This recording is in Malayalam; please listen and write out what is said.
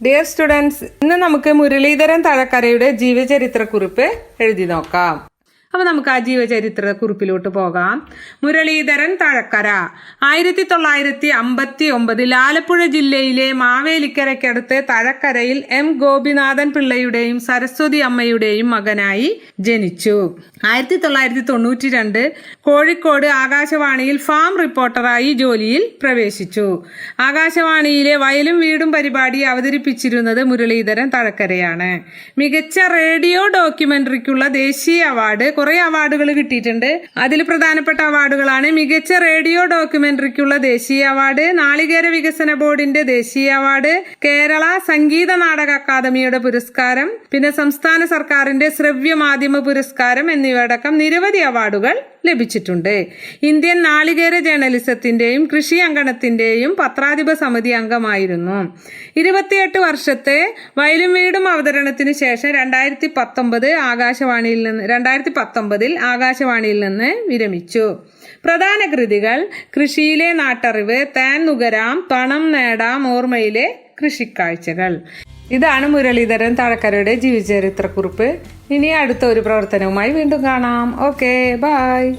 ഡിയർ സ്റ്റുഡൻസ് ഇന്ന് നമുക്ക് മുരളീധരൻ തഴക്കരയുടെ ജീവചരിത്രക്കുറിപ്പ് എഴുതി നോക്കാം. അപ്പൊ നമുക്ക് ആ ജീവചരിത്ര കുറിപ്പിലോട്ട് പോകാം. മുരളീധരൻ തഴക്കര. ആയിരത്തി തൊള്ളായിരത്തി അമ്പത്തി ഒമ്പതിൽ ആലപ്പുഴ ജില്ലയിലെ മാവേലിക്കരയ്ക്കടുത്ത് തഴക്കരയിൽ എം ഗോപിനാഥൻ പിള്ളയുടെയും സരസ്വതി അമ്മയുടെയും മകനായി ജനിച്ചു. ആയിരത്തി തൊള്ളായിരത്തി തൊണ്ണൂറ്റി രണ്ട് കോഴിക്കോട് ആകാശവാണിയിൽ ഫാം റിപ്പോർട്ടറായി ജോലിയിൽ പ്രവേശിച്ചു. ആകാശവാണിയിലെ വയലും വീടും പരിപാടി അവതരിപ്പിച്ചിരുന്നത് മുരളീധരൻ തഴക്കരയാണ്. മികച്ച റേഡിയോ ഡോക്യുമെന്ററിക്കുള്ള ദേശീയ അവാർഡ് കുറെ അവാർഡുകൾ കിട്ടിയിട്ടുണ്ട്. അതിൽ പ്രധാനപ്പെട്ട അവാർഡുകളാണ് മികച്ച റേഡിയോ ഡോക്യുമെന്ററിക്കുള്ള ദേശീയ അവാർഡ് നാളികേര വികസന ബോർഡിന്റെ ദേശീയ അവാർഡ് കേരള സംഗീത നാടക അക്കാദമിയുടെ പുരസ്കാരം പിന്നെ സംസ്ഥാന സർക്കാരിന്റെ ശ്രവ്യ മാധ്യമ പുരസ്കാരം എന്നിവയടക്കം നിരവധി അവാർഡുകൾ ലഭിച്ചിട്ടുണ്ട്. ഇന്ത്യൻ നാളികേര ജേർണലിസത്തിന്റെയും കൃഷി അങ്കണത്തിന്റെയും പത്രാധിപ സമിതി അംഗമായിരുന്നു. ഇരുപത്തിയെട്ട് വർഷത്തെ വയലും വീടും അവതരണത്തിന് ശേഷം രണ്ടായിരത്തി പത്തൊമ്പത് ആകാശവാണിയിൽ നിന്ന് രണ്ടായിരത്തി പത്തൊമ്പതിൽ ആകാശവാണിയിൽ നിന്ന് വിരമിച്ചു. പ്രധാന കൃതികൾ കൃഷിയിലെ നാട്ടറിവ് താൻ നുകരാം പണം നേടാം ഓർമ്മയിലെ കൃഷിക്കാഴ്ചകൾ. ഇതാണ് മുരളീധരൻ തഴക്കരയുടെ ജീവചരിത്രക്കുറിപ്പ് ഇനി അടുത്ത ഒരു പ്രവർത്തനവുമായി വീണ്ടും കാണാം. Okay bye